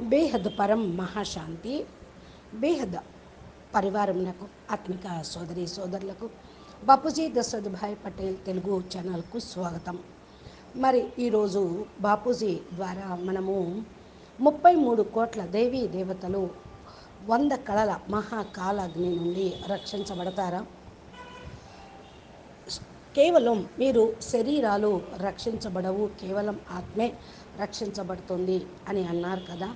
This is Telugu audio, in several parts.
బేహద్ పరం మహాశాంతి. బేహద్ పరివారమునకు ఆత్మిక సోదరి సోదరులకు బాపూజీ దశరథభాయ్ పటేల్ తెలుగు ఛానల్కు స్వాగతం. మరి ఈరోజు బాపూజీ ద్వారా మనము ముప్పై మూడు కోట్ల దేవీ దేవతలు వంద కళల మహాకాలాగ్ని నుండి రక్షించబడతారా? కేవలం మీరు శరీరాలు రక్షించబడవు కేవలం ఆత్మే రక్షించబడుతుంది అని అన్నారు కదా.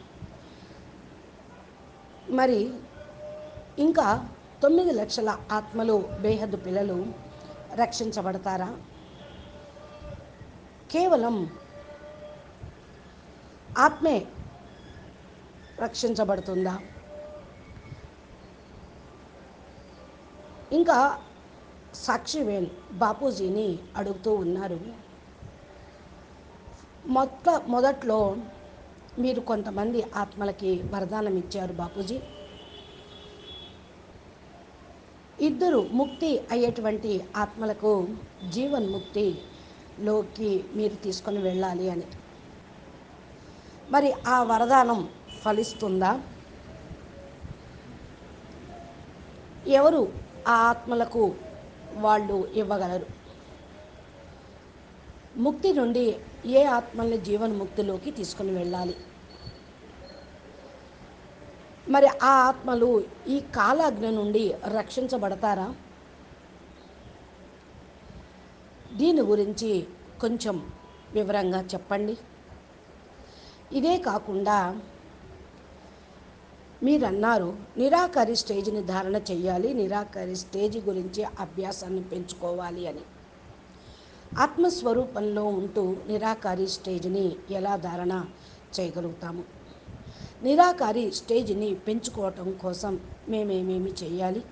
మరి ఇంకా తొమ్మిది లక్షల ఆత్మలు బేహద్దు పిల్లలు రక్షించబడతారా? కేవలం ఆత్మే రక్షించబడుతుందా? ఇంకా సాక్షివేన్ బాపూజీని అడుగుతూ ఉన్నారు. మొత్త మొదట్లో మీరు కొంతమంది ఆత్మలకి వరదానం ఇచ్చారు బాపూజీ. ఇద్దరు ముక్తి అయ్యేటువంటి ఆత్మలకు జీవన్ముక్తిలోకి మీరు తీసుకొని వెళ్ళాలి అని. మరి ఆ వరదానం ఫలిస్తుందా? ఎవరు ఆ ఆత్మలకు వాళ్ళు ఇవ్వగలరు? ముక్తి నుండి ఏ ఆత్మల్ని జీవన్ముక్తిలోకి తీసుకుని వెళ్ళాలి? మరి ఆ ఆత్మలు ఈ కాలాగ్ని నుండి రక్షించబడతారా? దీని గురించి కొంచెం వివరంగా చెప్పండి. ఇదే కాకుండా మీరన్నారు నిరాకరి స్టేజ్ని ధారణ చేయాలి నిరాకరి స్టేజ్ గురించి అభ్యాసాన్ని పెంచుకోవాలి అని. ఆత్మస్వరూపంలో ఉంటూ నిరాకారి స్టేజ్ని ఎలా ధారణ చేయగలుగుతాము? నిరాకారి స్టేజ్ని పెంచుకోవటం కోసం మేమేమేమి చేయాలి?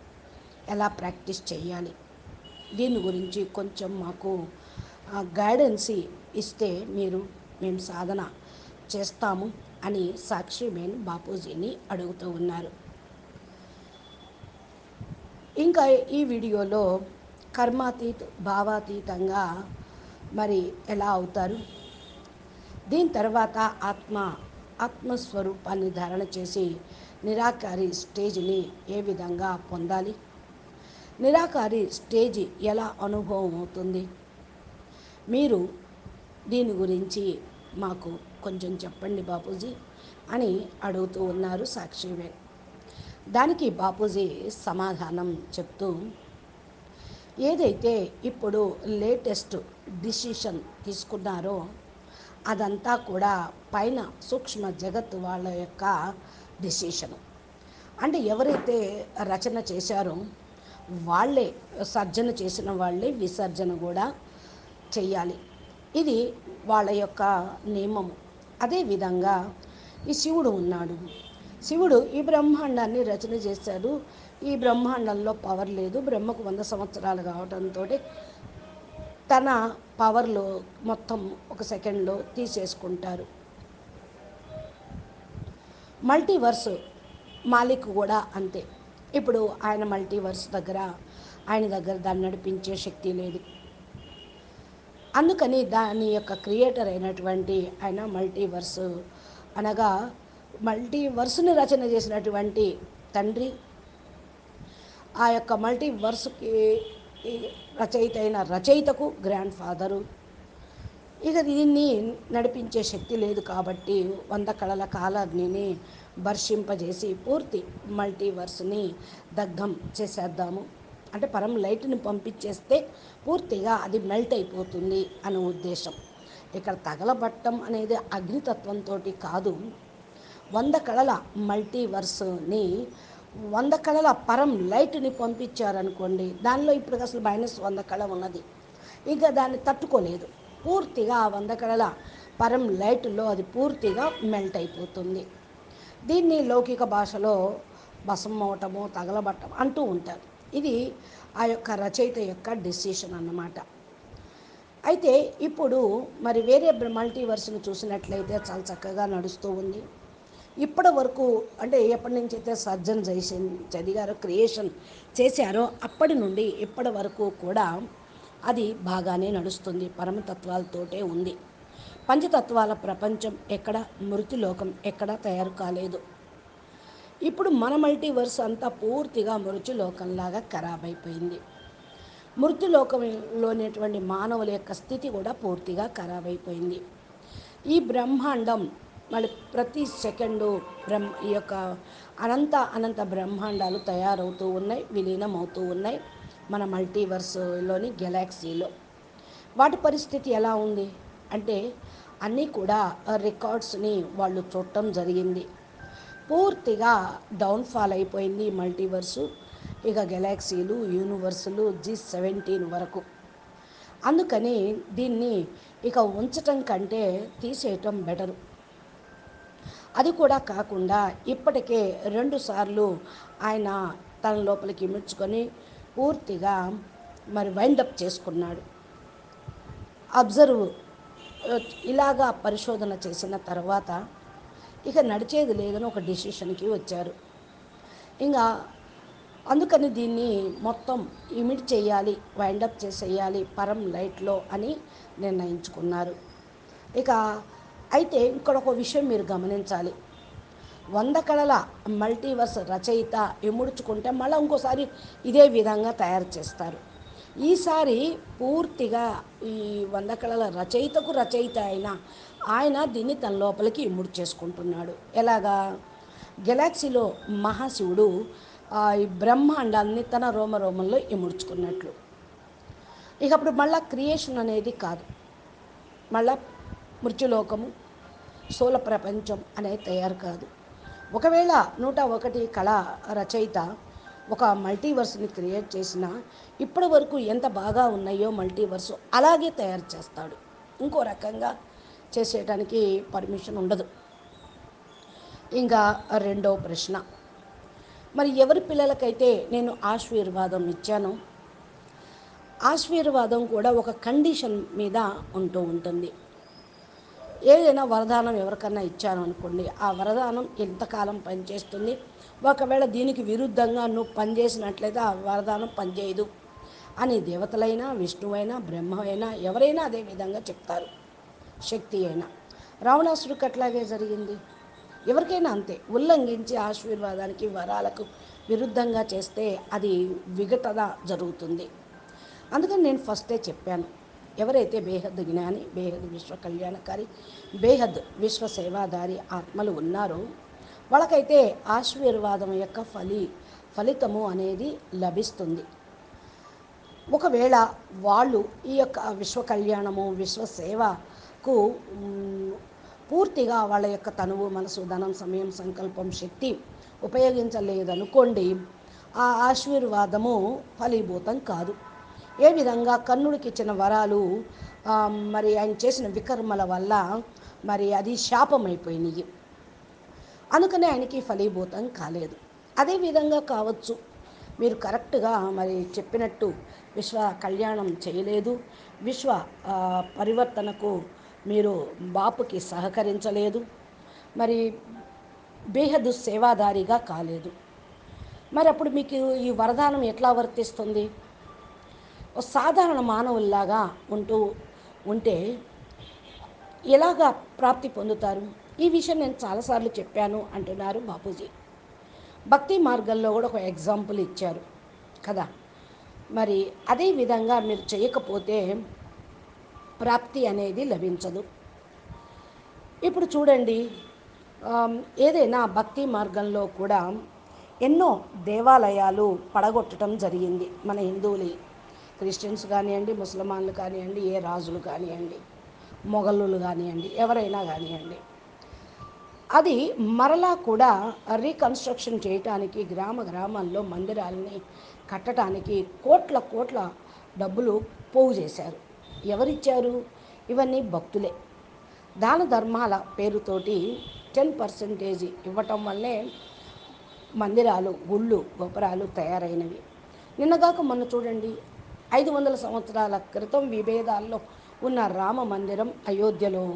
ఎలా ప్రాక్టీస్ చేయాలి? దీని గురించి కొంచెం మాకు గైడెన్స్ ఇస్తే మీరు మేము సాధన చేస్తాము అని సాక్షిమేన్ బాపూజీని అడుగుతూ ఉన్నారు. ఇంకా ఈ వీడియోలో కర్మాతీత భావాతీతంగా మరి ఎలా అవుతారు? దీని తర్వాత ఆత్మ ఆత్మస్వరూపాన్ని ధారణ చేసి నిరాకారి స్టేజ్ని ఏ విధంగా పొందాలి? నిరాకారి స్టేజ్ ఎలా అనుభవం అవుతుంది? మీరు దీని గురించి మాకు కొంచెం చెప్పండి బాపూజీ అని అడుగుతూ ఉన్నారు సాక్షి దానికి బాపూజీ సమాధానం చెప్తూ ఏదైతే ఇప్పుడు లేటెస్ట్ డిసిషన్ తీసుకున్నారో అదంతా కూడా పైన సూక్ష్మ జగత్ వాళ్ళ యొక్క డిసిషను. అంటే ఎవరైతే రచన చేశారో వాళ్ళే సర్జన చేసిన వాళ్ళే విసర్జన కూడా చెయ్యాలి ఇది వాళ్ళ యొక్క నియమము. అదేవిధంగా ఈ శివుడు ఉన్నాడు. శివుడు ఈ బ్రహ్మాండాన్ని రచన చేశాడు. ఈ బ్రహ్మాండంలో పవర్ లేదు. బ్రహ్మకు వంద సంవత్సరాలు కావడంతో తన పవర్లో మొత్తం ఒక సెకండ్లో తీసేసుకుంటారు. మల్టీవర్స్ మాలిక్ కూడా అంతే. ఇప్పుడు ఆయన మల్టీవర్స్ దగ్గర ఆయన దగ్గర దాన్ని నడిపించే శక్తి లేదు. అందుకని దాని యొక్క క్రియేటర్ అయినటువంటి ఆయన మల్టీవర్స్ అనగా మల్టీవర్స్ని రచన చేసినటువంటి తండ్రి ఆ యొక్క మల్టీవర్స్కి రచయిత అయిన రచయితకు గ్రాండ్ ఫాదరు ఇక దీన్ని నడిపించే శక్తి లేదు కాబట్టి వంద కళల కాలాగ్నిని వర్షింపజేసి పూర్తి మల్టీవర్స్ని దగ్ధం చేసేద్దాము. అంటే పరం లైట్ని పంపించేస్తే పూర్తిగా అది మెల్ట్ అయిపోతుంది అనే ఉద్దేశం. ఇక్కడ తగలబట్టం అనేది అగ్నితత్వంతో కాదు. వంద కళల మల్టీవర్స్ని వంద కళల పరం లైట్ని పంపించారనుకోండి దానిలో ఇప్పుడు అసలు మైనస్ వంద కళ ఉన్నది. ఇంకా దాన్ని తట్టుకోలేదు. పూర్తిగా ఆ వంద కళల పరం లైట్లో అది పూర్తిగా మెల్ట్ అయిపోతుంది. దీన్ని లౌకిక భాషలో భసం అవటము తగలబట్టం అంటూ ఉంటారు. ఇది ఆ యొక్క రచయిత యొక్క డెసిషన్ అన్నమాట. అయితే ఇప్పుడు మరి వేరే మల్టీవర్స్ను చూసినట్లయితే చాలా చక్కగా నడుస్తూ ఉంది. ఇప్పటి వరకు అంటే ఎప్పటి నుంచి అయితే సర్జన్ చేసి చదివారో క్రియేషన్ చేశారో అప్పటి నుండి ఇప్పటి వరకు కూడా అది బాగానే నడుస్తుంది. పరమతత్వాలతోటే ఉంది. పంచతత్వాల ప్రపంచం ఎక్కడ? మృతిలోకం ఎక్కడ తయారు కాలేదు. ఇప్పుడు మన మల్టీవర్స్ అంతా పూర్తిగా మృత్యులోకంలాగా ఖరాబ్ అయిపోయింది. మృత్యులోకంలోనేటువంటి మానవుల యొక్క స్థితి కూడా పూర్తిగా ఖరాబ్ అయిపోయింది. ఈ బ్రహ్మాండం మళ్ళీ ప్రతి సెకండు బ్రహ్మ ఈ యొక్క అనంత అనంత బ్రహ్మాండాలు తయారవుతూ ఉన్నాయి విలీనం అవుతూ ఉన్నాయి మన మల్టీవర్స్లోని గెలాక్సీలో. వాటి పరిస్థితి ఎలా ఉంది? అంటే అన్నీ కూడా రికార్డ్స్ని వాళ్ళు చూడటం జరిగింది. పూర్తిగా డౌన్ఫాల్ అయిపోయింది మల్టీవర్సు ఇక గెలాక్సీలు యూనివర్సులు జీ సెవెంటీన్ వరకు. అందుకని దీన్ని ఇక ఉంచటం కంటే తీసేయటం బెటరు. అది కూడా కాకుండా ఇప్పటికే రెండుసార్లు ఆయన తన లోపలికి ఇముడ్చుకొని పూర్తిగా మరి వైండప్ చేసుకున్నాడు. అబ్జర్వ్ ఇలాగా పరిశోధన చేసిన తర్వాత ఇక నడిచేది లేదని ఒక డిసిషన్కి వచ్చారు. ఇంకా అందుకని దీన్ని మొత్తం ఇమిట్ చేయాలి వైండప్ చేసేయాలి పరం లైట్లో అని నిర్ణయించుకున్నారు. ఇక అయితే ఇక్కడ ఒక విషయం మీరు గమనించాలి. వంద కళల మల్టీవర్స్ రచయిత ఇముడుచుకుంటే మళ్ళీ ఇంకోసారి ఇదే విధంగా తయారు చేస్తారు. ఈసారి పూర్తిగా ఈ వంద కళల రచయితకు రచయిత అయిన ఆయన దీన్ని తన లోపలికి ఇముడు చేసుకుంటున్నాడు. ఎలాగా? గెలాక్సీలో మహాశివుడు ఈ బ్రహ్మాండాన్ని తన రోమరోమంలో ఇముడ్చుకున్నట్లు ఇక అప్పుడు మళ్ళా క్రియేషన్ అనేది కాదు. మళ్ళా మృత్యులోకము స్థూల ప్రపంచం అనేది తయారు కాదు. ఒకవేళ నూట ఒకటి కళ రచయిత ఒక మల్టీవర్స్ని క్రియేట్ చేసిన ఇప్పటి వరకు ఎంత బాగా ఉన్నాయో మల్టీవర్స్ అలాగే తయారు చేస్తాడు. ఇంకో రకంగా చేసేయడానికి పర్మిషన్ ఉండదు. ఇంకా రెండో ప్రశ్న. మరి ఎవరి పిల్లలకైతే నేను ఆశీర్వాదం ఇచ్చానో ఆశీర్వాదం కూడా ఒక కండిషన్ మీద ఉంటూ ఉంటుంది. ఏదైనా వరదానం ఎవరికన్నా ఇచ్చాను అనుకోండి ఆ వరదానం ఎంతకాలం పనిచేస్తుంది? ఒకవేళ దీనికి విరుద్ధంగా నువ్వు పనిచేసినట్లయితే ఆ వరదానం పనిచేయదు అని దేవతలైనా విష్ణువైనా బ్రహ్మైనా ఎవరైనా అదే విధంగా చెప్తారు. శక్తి అయినా. రావణాసుడికి అట్లాగే జరిగింది? ఎవరికైనా అంతే. ఉల్లంఘించి ఆశీర్వాదానికి వరాలకు విరుద్ధంగా చేస్తే అది విఘటన జరుగుతుంది. అందుకని నేను ఫస్టే చెప్పాను. ఎవరైతే బేహద్ జ్ఞాని బేహద్ విశ్వ కళ్యాణకారి బేహద్ విశ్వ సేవాదారి ఆత్మలు ఉన్నారో వాళ్ళకైతే ఆశీర్వాదం యొక్క ఫలి ఫలితము అనేది లభిస్తుంది. ఒకవేళ వాళ్ళు ఈ యొక్క విశ్వ కళ్యాణము విశ్వ సేవకు పూర్తిగా వాళ్ళ యొక్క తనువు మనసు ధనం సమయం సంకల్పం శక్తి ఉపయోగించలేదనుకోండి ఆ ఆశీర్వాదము ఫలీభూతం కాదు. ఏ విధంగా కర్ణుడికి ఇచ్చిన వరాలు మరి ఆయన చేసిన వికర్మల వల్ల మరి అది శాపమైపోయినాయి అందుకనే ఆయనకి ఫలీభూతం కాలేదు. అదే విధంగా కావచ్చు. మీరు కరెక్ట్గా మరి చెప్పినట్టు విశ్వ కళ్యాణం చేయలేదు. విశ్వ పరివర్తనకు మీరు బాపుకి సహకరించలేదు. మరి బేహదు సేవాదారిగా కాలేదు. మరి అప్పుడు మీకు ఈ వరదానం ఎట్లా వర్తిస్తుంది? ఒక సాధారణ మానవుల్లాగా ఉంటూ ఉంటే ఎలాగా ప్రాప్తి పొందుతారు? ఈ విషయం నేను చాలాసార్లు చెప్పాను అంటున్నారు బాపూజీ. భక్తి మార్గంలో కూడా ఒక ఎగ్జాంపుల్ ఇచ్చారు కదా. మరి అదే విధంగా మీరు చేయకపోతే ప్రాప్తి అనేది లభించదు. ఇప్పుడు చూడండి ఏదైనా భక్తి మార్గంలో కూడా ఎన్నో దేవాలయాలు పడగొట్టడం జరిగింది మన హిందువులు. క్రిస్టియన్స్ కానివ్వండి ముసల్మాన్లు కానివ్వండి ఏ రాజులు కానివ్వండి మొఘలులు కానివ్వండి ఎవరైనా కానివ్వండి. అది మరలా కూడా రీకన్స్ట్రక్షన్ చేయటానికి గ్రామ గ్రామాల్లో మందిరాలని కట్టడానికి కోట్ల కోట్ల డబ్బులు పోగు చేశారు. ఎవరిచ్చారు? ఇవన్నీ భక్తులే. దాన ధర్మాల పేరుతోటి టెన్ పర్సెంటేజ్ ఇవ్వటం వల్లే మందిరాలు గుళ్ళు గోపురాలు తయారైనవి. నిన్నగాక మొన్న చూడండి ఐదు వందల సంవత్సరాల క్రితం విభేదాల్లో ఉన్న రామ మందిరం అయోధ్యలో.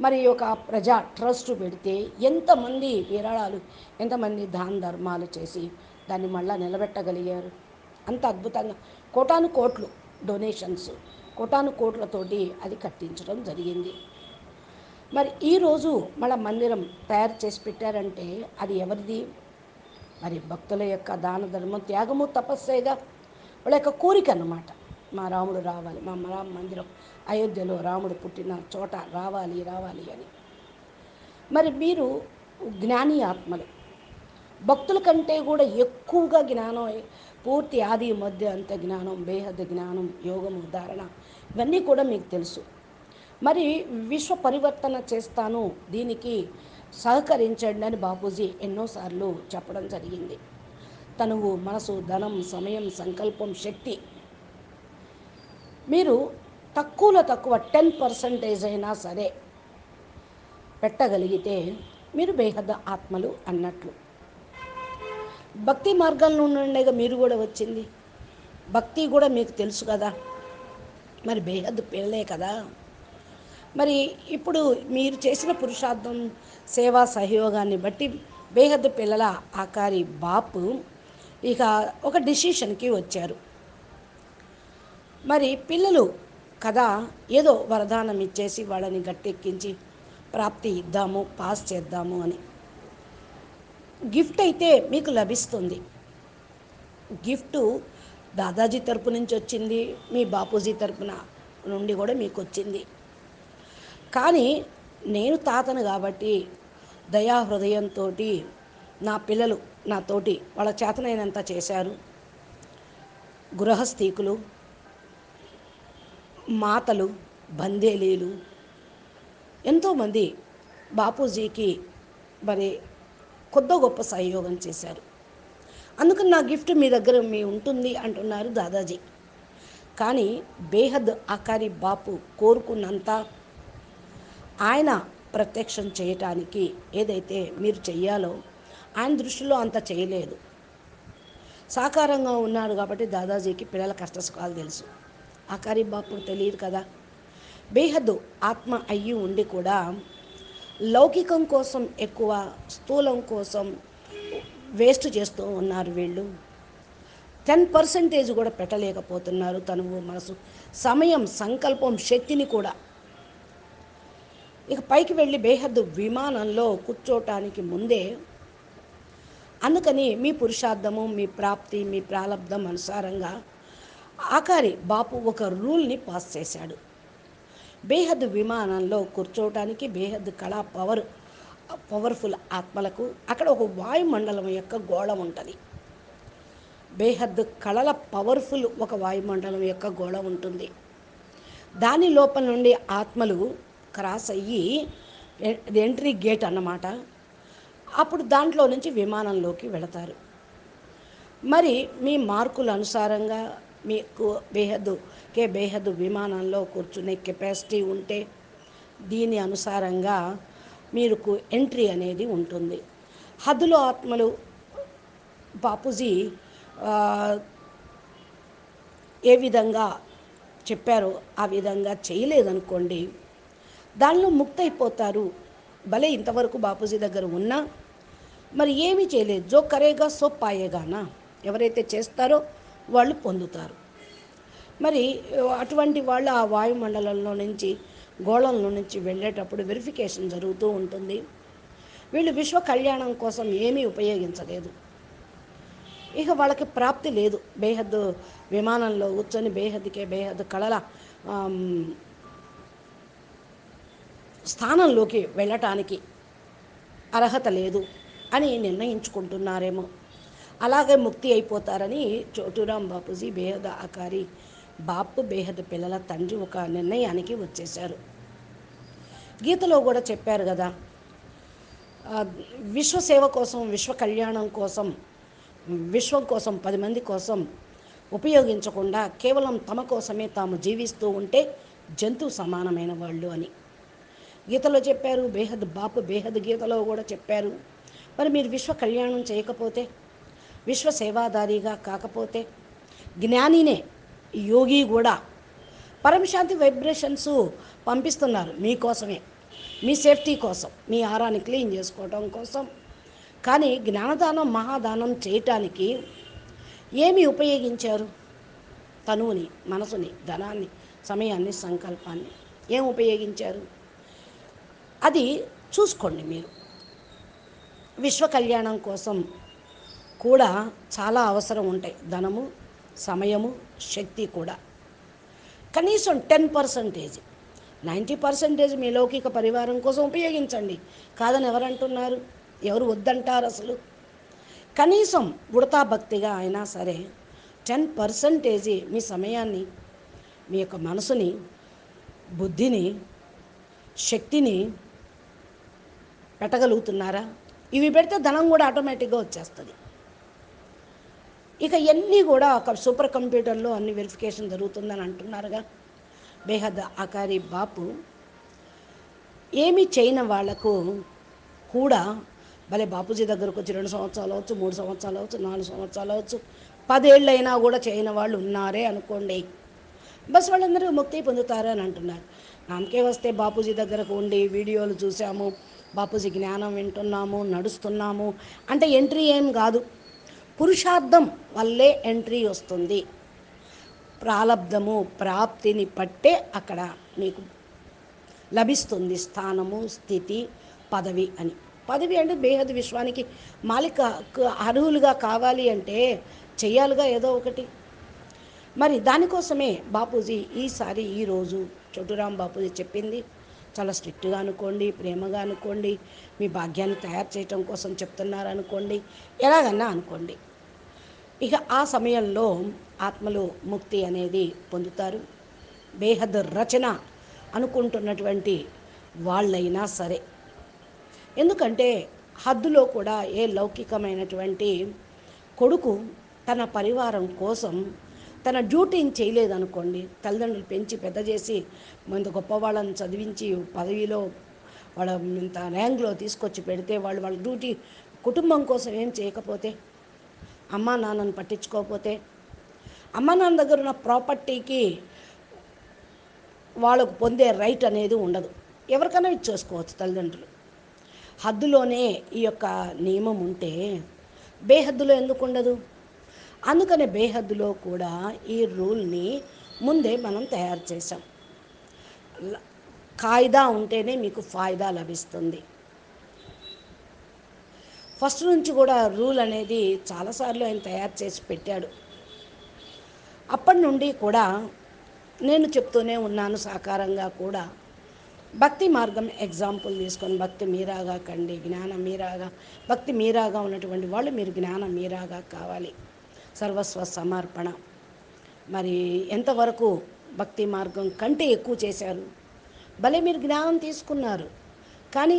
మరి ఒక ప్రజా ట్రస్ట్ పెడితే ఎంతమంది విరాళాలు ఎంతమంది దాన ధర్మాలు చేసి దాన్ని మళ్ళా నిలబెట్టగలిగారు? అంత అద్భుతంగా. కోటాను కోట్లు డొనేషన్స్ కోటాను కోట్లతోటి అది కట్టించడం జరిగింది. మరి ఈరోజు మన మందిరం తయారు చేసి పెట్టారంటే అది ఎవరిది? మరి భక్తుల యొక్క దాన ధర్మం త్యాగము తపస్సేగా వాళ్ళ యొక్క కోరిక అన్నమాట. మా రాముడు రావాలి మా రామ మందిరం అయోధ్యలో రాముడు పుట్టిన చోట రావాలి రావాలి అని. మరి మీరు జ్ఞాని ఆత్మలు. భక్తుల కంటే కూడా ఎక్కువగా జ్ఞానం పూర్తి ఆది మధ్య అంత జ్ఞానం బేహద్ జ్ఞానం యోగము ధారణ ఇవన్నీ కూడా మీకు తెలుసు. మరి విశ్వ పరివర్తన చేస్తాను దీనికి సహకరించండి అని బాపూజీ ఎన్నోసార్లు చెప్పడం జరిగింది. తనువు మనసు ధనం సమయం సంకల్పం శక్తి. మీరు తక్కువలో తక్కువ టెన్ పర్సంటేజ్ అయినా సరే పెట్టగలిగితే మీరు బేహద ఆత్మలు అన్నట్లు. భక్తి మార్గంలో నుండిగా మీరు కూడా వచ్చింది. భక్తి కూడా మీకు తెలుసు కదా. మరి బేహద్దు పిల్లలే కదా. మరి ఇప్పుడు మీరు చేసిన పురుషార్థం సేవా సహయోగాన్ని బట్టి బేహద్దు పిల్లల ఆకారి బాపు ఇక ఒక డిసిషన్కి వచ్చారు. మరి పిల్లలు కదా ఏదో వరదానం ఇచ్చేసి వాళ్ళని గట్టెక్కించి ప్రాప్తి ఇద్దాము పాస్ చేద్దాము అని. గిఫ్ట్ అయితే మీకు లభిస్తుంది. గిఫ్ట్ దాదాజీ తరపు నుంచి వచ్చింది మీ బాపూజీ తరపున నుండి కూడా మీకు వచ్చింది. కానీ నేను తాతను కాబట్టి దయా హృదయంతో నా పిల్లలు నాతోటి వాళ్ళ చేతనైనంత చేశారు. గృహస్థీకులు మాతలు బందేలీలు ఎంతోమంది బాపూజీకి మరి కొద్ద గొప్ప సహయోగం చేశారు. అందుకని నా గిఫ్ట్ మీ దగ్గర మీ ఉంటుంది అంటున్నారు దాదాజీ. కానీ బేహద్ ఆకారి బాపు కోరుకున్నంత ఆయన ప్రత్యక్షం చేయటానికి ఏదైతే మీరు చెయ్యాలో ఆయన దృష్టిలో అంత చేయలేదు. సాకారంగా ఉన్నాడు కాబట్టి దాదాజీకి పిల్లల కష్ట సుఖాలు తెలుసు. ఆకారి బాపుకు తెలియదు కదా. బేహద్దు ఆత్మ అయ్యి ఉండి కూడా లౌకికం కోసం ఎక్కువ స్థూలం కోసం వేస్ట్ చేస్తూ ఉన్నారు వీళ్ళు. టెన్ పర్సెంటేజ్ కూడా పెట్టలేకపోతున్నారు తను మనసు. సమయం సంకల్పం శక్తిని కూడా. ఇక పైకి వెళ్ళి బేహద్దు విమానంలో కూర్చోటానికి ముందే అందుకని మీ పురుషార్థము మీ ప్రాప్తి మీ ప్రారంధం అనుసారంగా ఆకారి బాపు ఒక రూల్ని పాస్ చేశాడు. బేహద్ విమానంలో కూర్చోవటానికి బేహద్ కళా పవర్ పవర్ఫుల్ ఆత్మలకు అక్కడ ఒక వాయుమండలం యొక్క గోళం ఉంటుంది. బేహద్ కళల పవర్ఫుల్ ఒక వాయుమండలం యొక్క గోళ ఉంటుంది. దాని లోపల నుండి ఆత్మలు క్రాస్ అయ్యి ఎంట్రీ గేట్ అన్నమాట. అప్పుడు దాంట్లో నుంచి విమానంలోకి వెళతారు. మరి మీ మార్కుల అనుసారంగా మీకు బేహద్దు కే బేహద్దు విమానంలో కూర్చునే కెపాసిటీ ఉంటే దీని అనుసారంగా మీకు ఎంట్రీ అనేది ఉంటుంది. హద్దులో ఆత్మలు బాపూజీ ఏ విధంగా చెప్పారో ఆ విధంగా చేయలేదనుకోండి దానిలో ముక్తైపోతారు. భలే ఇంతవరకు బాపూజీ దగ్గర ఉన్నా మరి ఏమీ చేయలేదు. జో కరేగా సో పాయేగానా? ఎవరైతే చేస్తారో వాళ్ళు పొందుతారు. మరి అటువంటి వాళ్ళు ఆ వాయుమండలంలో నుంచి గోళంలో నుంచి వెళ్ళేటప్పుడు వెరిఫికేషన్ జరుగుతూ ఉంటుంది. వీళ్ళు విశ్వ కళ్యాణం కోసం ఏమీ ఉపయోగించలేదు. ఇక వాళ్ళకి ప్రాప్తి లేదు. బేహద్దు విమానంలో కూర్చొని బేహద్దుకే బేహద్దు కళల స్థానంలోకి వెళ్ళటానికి అర్హత లేదు. అని నిర్ణయించుకుంటున్నారేమో. అలాగే ముక్తి అయిపోతారని చోటురాం బాపూజీ బేహద ఆకారి బాపు బేహద్ పిల్లల తండ్రి ఒక నిర్ణయానికి వచ్చేశారు. గీతలో కూడా చెప్పారు కదా విశ్వసేవ విశ్వ సేవ కోసం విశ్వ కళ్యాణం కోసం విశ్వం కోసం పది మంది కోసం ఉపయోగించకుండా కేవలం తమ కోసమే తాము జీవిస్తూ ఉంటే జంతు సమానమైన వాళ్ళు అని. గీతలో చెప్పారు బేహద్ బాపు బేహద్ గీతలో కూడా చెప్పారు మరి మీరు విశ్వ కళ్యాణం చేయకపోతే విశ్వ సేవాదారిగా కాకపోతే జ్ఞానినే యోగి కూడా పరమశాంతి వైబ్రేషన్స్ పంపిస్తున్నారు మీకోసమే మీ సేఫ్టీ కోసం మీ ఆహారాన్ని క్లీన్ చేసుకోవడం కోసం. కానీ జ్ఞానదానం మహాదానం చేయటానికి ఏమి ఉపయోగించారు? తనువుని మనసుని ధనాన్ని సమయాన్ని సంకల్పాన్ని ఏం ఉపయోగించారు? అది చూసుకోండి మీరు. విశ్వ కళ్యాణం కోసం కూడా చాలా అవసరం ఉంటాయి. ధనము సమయము శక్తి కూడా. కనీసం టెన్ పర్సంటేజ్ నైంటీ పర్సెంటేజ్ మీ లౌకిక పరివారం కోసం ఉపయోగించండి. కాదని ఎవరంటున్నారు? ఎవరు వద్దంటారు అసలు? కనీసం ఉడతా భక్తిగా అయినా సరే టెన్ పర్సంటేజీ మీ సమయాన్ని మీ యొక్క మనసుని బుద్ధిని శక్తిని పెట్టగలుగుతున్నారా? ఇవి పెడితే ధనం కూడా ఆటోమేటిక్గా వచ్చేస్తుంది. ఇక ఇవన్నీ కూడా ఒక సూపర్ కంప్యూటర్లో అన్ని వెరిఫికేషన్ జరుగుతుందని అంటున్నారుగా. బేహద్ ఆకారి బాపు ఏమి చేయని వాళ్ళకు కూడా భలే బాపూజీ దగ్గరకు వచ్చి రెండు సంవత్సరాలు అవచ్చు మూడు సంవత్సరాలు అవచ్చు నాలుగు సంవత్సరాలు అవచ్చు పదేళ్ళైనా కూడా చేయని వాళ్ళు ఉన్నారే అనుకోండి. బస్ వాళ్ళందరూ ముక్తి పొందుతారు అని అంటున్నారు. నామకే వస్తే బాపూజీ దగ్గరకు ఉండి వీడియోలు చూసాము. బాపూజీ జ్ఞానం వింటున్నాము నడుస్తున్నాము. అంటే ఎంట్రీ ఏం కాదు. పురుషార్థం వల్లే ఎంట్రీ వస్తుంది. ప్రాలబ్ధము ప్రాప్తిని పట్టే అక్కడ మీకు లభిస్తుంది స్థానము స్థితి పదవి అని. పదవి అంటే బేహద్ విశ్వానికి మాలిక అర్హులుగా కావాలి అంటే చేయాలిగా ఏదో ఒకటి. మరి దానికోసమే బాపూజీ ఈసారి ఈరోజు చోటురాం బాపూజీ చెప్పింది. చాలా స్ట్రిక్ట్గా అనుకోండి ప్రేమగా అనుకోండి మీ భాగ్యాన్ని తయారు చేయటం కోసం చెప్తున్నారు అనుకోండి ఎలాగన్నా అనుకోండి. ఇక ఆ సమయంలో ఆత్మలు ముక్తి అనేది పొందుతారు. బేహద్ రచన అనుకుంటున్నటువంటి వాళ్ళైనా సరే. ఎందుకంటే హద్దులో కూడా ఏ లౌకికమైనటువంటి కొడుకు తన పరివారం కోసం తన డ్యూటీని చేయలేదనుకోండి తల్లిదండ్రులు పెంచి పెద్ద చేసి ఇంత గొప్ప వాళ్ళని చదివించి పదవిలో వాళ్ళ ఇంత ర్యాంక్లో తీసుకొచ్చి పెడితే వాళ్ళు వాళ్ళ డ్యూటీ కుటుంబం కోసం ఏం చేయకపోతే అమ్మా నాన్నను పట్టించుకోకపోతే అమ్మా నాన్న దగ్గర ఉన్న ప్రాపర్టీకి వాళ్ళకు పొందే రైట్ అనేది ఉండదు. ఎవరికైనా ఇచ్చేసుకోవచ్చు తల్లిదండ్రులు. హద్దులోనే ఈ యొక్క నియమం ఉంటే బేహద్దులో ఎందుకు ఉండదు? అందుకనే బేహద్దులో కూడా ఈ రూల్ని ముందే మనం తయారు చేసాం కాయిదా ఉంటేనే మీకు ఫాయిదా లభిస్తుంది. ఫస్ట్ నుంచి కూడా రూల్ అనేది చాలాసార్లు ఆయన తయారు చేసి పెట్టాడు. అప్పటి నుండి కూడా నేను చెప్తూనే ఉన్నాను సాకారంగా కూడా. భక్తి మార్గం ఎగ్జాంపుల్ తీసుకొని భక్తి మీరాగా కండి జ్ఞానం మీరాగా భక్తి మీరాగా ఉన్నటువంటి వాళ్ళు మీరు జ్ఞానం మీరాగా కావాలి. సర్వస్వ సమర్పణ. మరి ఎంతవరకు భక్తి మార్గం కంటే ఎక్కువ చేశారు? భలే మీరు జ్ఞానం తీసుకున్నారు. కానీ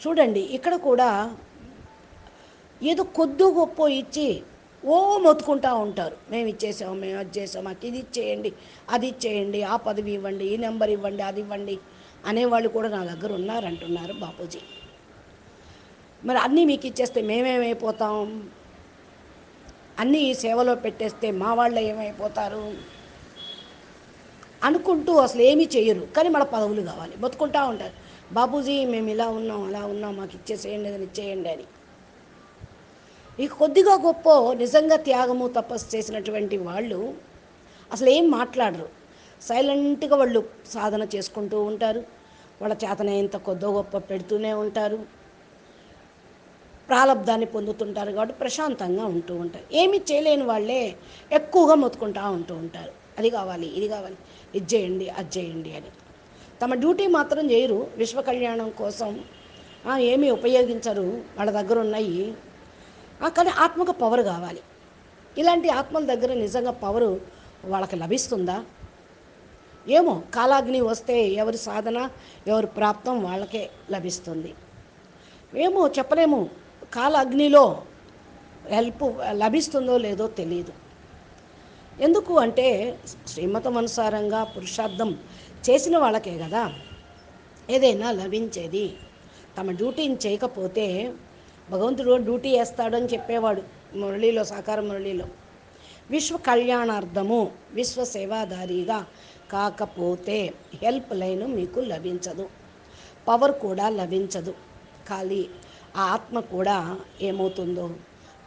చూడండి ఇక్కడ కూడా ఏదో కొద్ది గొప్ప ఇచ్చి ఓ మొత్తుకుంటా ఉంటారు. మేము ఇచ్చేసాము మేము అది చేసాము మాకు ఇది ఇచ్చేయండి అది ఇచ్చేయండి ఆ పదవి ఇవ్వండి ఈ నెంబర్ ఇవ్వండి అది ఇవ్వండి అనేవాళ్ళు కూడా నా దగ్గర ఉన్నారంటున్నారు బాపూజీ. మరి అన్నీ మీకు ఇచ్చేస్తే మేమేమైపోతాం? అన్నీ ఈ సేవలో పెట్టేస్తే మా వాళ్ళు ఏమైపోతారు? అనుకుంటూ అసలు ఏమీ చేయరు. కానీ మన పదవులు కావాలి. బతుకుంటా ఉంటారు. బాపూజీ మేము ఇలా ఉన్నాం అలా ఉన్నాం మాకు ఇచ్చేసేయండి అని ఇచ్చేయండి అని. ఈ కొద్దిగా గొప్ప నిజంగా త్యాగము తపస్సు చేసినటువంటి వాళ్ళు అసలు ఏం మాట్లాడరు. సైలెంట్గా వాళ్ళు సాధన చేసుకుంటూ ఉంటారు. వాళ్ళ చేతనైనంత కొద్దో గొప్ప పెడుతూనే ఉంటారు. ప్రాలబ్ధాన్ని పొందుతుంటారు కాబట్టి ప్రశాంతంగా ఉంటూ ఉంటారు. ఏమి చేయలేని వాళ్ళే ఎక్కువగా మొత్తుకుంటూ ఉంటూ ఉంటారు. అది కావాలి ఇది కావాలి ఇది చేయండి అది చేయండి అని. తమ డ్యూటీ మాత్రం చేయరు. విశ్వ కళ్యాణం కోసం ఏమీ ఉపయోగించరు. వాళ్ళ దగ్గర ఉన్నాయి. కానీ ఆత్మక పవర్ కావాలి. ఇలాంటి ఆత్మల దగ్గర నిజంగా పవరు వాళ్ళకి లభిస్తుందా? ఏమో కాలాగ్ని వస్తే ఎవరి సాధన ఎవరి ప్రాప్తం వాళ్ళకే లభిస్తుంది. ఏమో చెప్పలేము. కాల అగ్నిలో హెల్ప్ లభిస్తుందో లేదో తెలియదు ఎందుకు అంటే శ్రీమతం అనుసారంగా పురుషార్థం చేసిన వాళ్ళకే కదా. ఏదైనా లభించేది. తమ డ్యూటీని చేయకపోతే భగవంతుడు డ్యూటీ వేస్తాడని చెప్పేవాడు మురళిలో సాకార మురళిలో. విశ్వ కళ్యాణార్థము విశ్వ సేవాదారిగా కాకపోతే హెల్ప్ లైన్ మీకు లభించదు. పవర్ కూడా లభించదు. ఖాళీ ఆ ఆత్మ కూడా ఏమవుతుందో?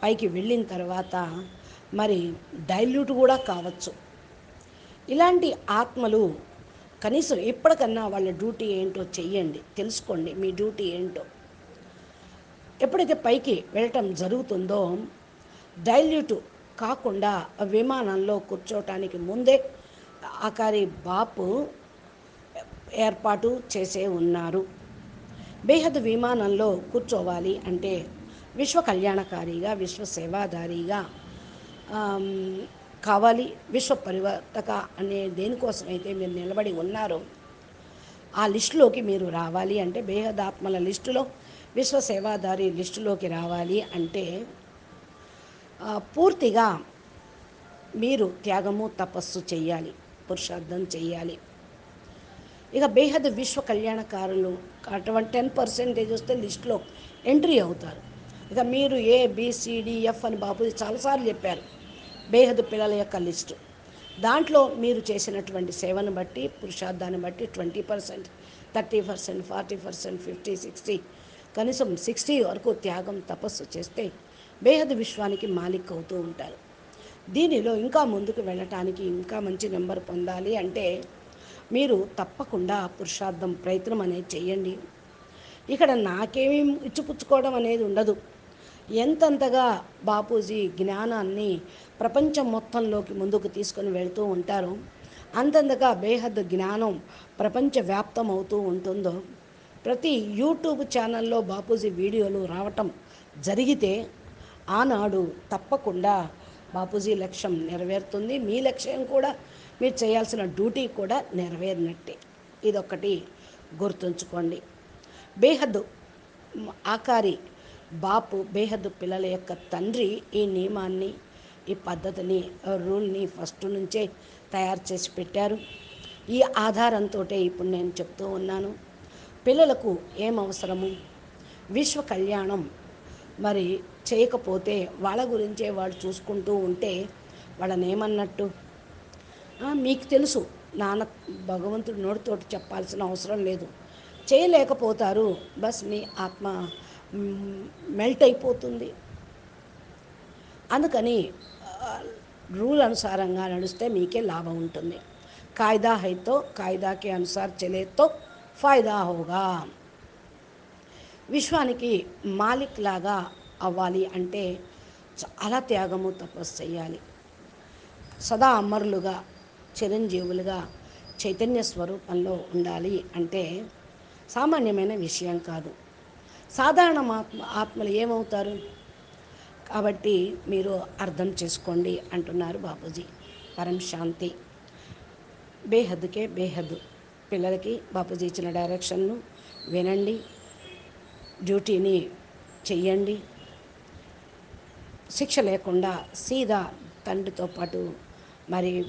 పైకి వెళ్ళిన తర్వాత మరి డైల్యూట్ కూడా కావచ్చు. ఇలాంటి ఆత్మలు కనీసం ఎప్పటికన్నా వాళ్ళ డ్యూటీ ఏంటో చెయ్యండి తెలుసుకోండి మీ డ్యూటీ ఏంటో. ఎప్పుడైతే పైకి వెళ్ళటం జరుగుతుందో డైల్యూట్ కాకుండా విమానంలో కూర్చోటానికి ముందే ఆకారి బాపు ఏర్పాటు చేసే ఉన్నారు. బేహద్ విమానంలో కూర్చోవాలి అంటే విశ్వ కళ్యాణకారిగా విశ్వ సేవాదారిగా కావాలి. విశ్వ పరివర్తక అనే దేనికోసమైతే మీరు నిలబడి ఉన్నారో ఆ లిస్టులోకి మీరు రావాలి అంటే బేహదాత్మల లిస్టులో విశ్వ సేవాదారి లిస్టులోకి రావాలి అంటే పూర్తిగా మీరు త్యాగము తపస్సు చేయాలి పురుషార్థం చేయాలి. ఇక బేహద్ విశ్వ కళ్యాణకారులు అటువంటి టెన్ పర్సెంటేజ్ వస్తే లిస్ట్లో ఎంట్రీ అవుతారు. ఇక మీరు ఏ బీసీడిఎఫ్ అని బాపూజీ చాలాసార్లు చెప్పారు. బేహద్ పిల్లల యొక్క లిస్టు. దాంట్లో మీరు చేసినటువంటి సేవను బట్టి పురుషార్థాన్ని బట్టి twenty percent thirty percent forty percent fifty sixty కనీసం సిక్స్టీ వరకు త్యాగం తపస్సు చేస్తే బేహద్ విశ్వానికి మాలిక్ అవుతూ ఉంటారు. దీనిలో ఇంకా ముందుకు వెళ్ళటానికి ఇంకా మంచి నెంబర్ పొందాలి అంటే మీరు తప్పకుండా పురుషార్థం ప్రయత్నం అనేది చేయండి. ఇక్కడ నాకేమీ ఇచ్చిపుచ్చుకోవడం అనేది ఉండదు. ఎంతంతగా బాపూజీ జ్ఞానాన్ని ప్రపంచం మొత్తంలోకి ముందుకు తీసుకొని వెళ్తూ ఉంటారో అంతంతగా బేహద్ జ్ఞానం ప్రపంచవ్యాప్తం అవుతూ ఉంటుందో ప్రతి యూట్యూబ్ ఛానల్లో బాపూజీ వీడియోలు రావటం జరిగితే ఆనాడు తప్పకుండా బాపూజీ లక్ష్యం నెరవేరుతుంది. మీ లక్ష్యం కూడా మీరు చేయాల్సిన డ్యూటీ కూడా నెరవేరినట్టే. ఇదొకటి గుర్తుంచుకోండి. బేహద్దు ఆకారి బాపు బేహద్దు పిల్లల యొక్క తండ్రి ఈ నియమాన్ని ఈ పద్ధతిని రూల్ని ఫస్ట్ నుంచే తయారు చేసి పెట్టారు. ఈ ఆధారంతో ఇప్పుడు నేను చెప్తూ ఉన్నాను. పిల్లలకు ఏం అవసరము విశ్వ కళ్యాణం మరి చేయకపోతే వాళ్ళ గురించే వాళ్ళు చూసుకుంటూ ఉంటే వాళ్ళని ఏమన్నట్టు మీకు తెలుసు. నాన్న భగవంతుడు నోటితోటి చెప్పాల్సిన అవసరం లేదు. చేయలేకపోతారు. బస్ మీ ఆత్మ మెల్ట్ అయిపోతుంది. అందుకని రూల్ అనుసారంగా నడిస్తే మీకే లాభం ఉంటుంది. కాయిదా హైతో కాయిదాకి అనుసార్ చెలేతో ఫాయిదా హోగా. విశ్వానికి మాలిక్ లాగా అవ్వాలి అంటే చాలా త్యాగము తపస్సు చేయాలి. సదా అమరులుగా చిరంజీవులుగా చైతన్య స్వరూపంలో ఉండాలి అంటే సామాన్యమైన విషయం కాదు. సాధారణ ఆత్మ ఆత్మలు ఏమవుతారు? కాబట్టి మీరు అర్థం చేసుకోండి అంటున్నారు బాపూజీ. పరం శాంతి. బేహద్దుకే బేహద్దు పిల్లలకి బాపూజీ ఇచ్చిన డైరెక్షన్ను వినండి. డ్యూటీని చెయ్యండి. శిక్ష లేకుండా సీదా తండ్రితో పాటు మరి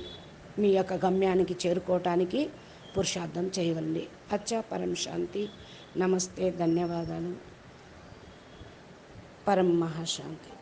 మీ యొక్క గమ్యానికి చేరుకోవటానికి పురుషార్థం చేయగలండి అచ్చా పరం శాంతి. నమస్తే. ధన్యవాదాలు. పరం మహాశాంతి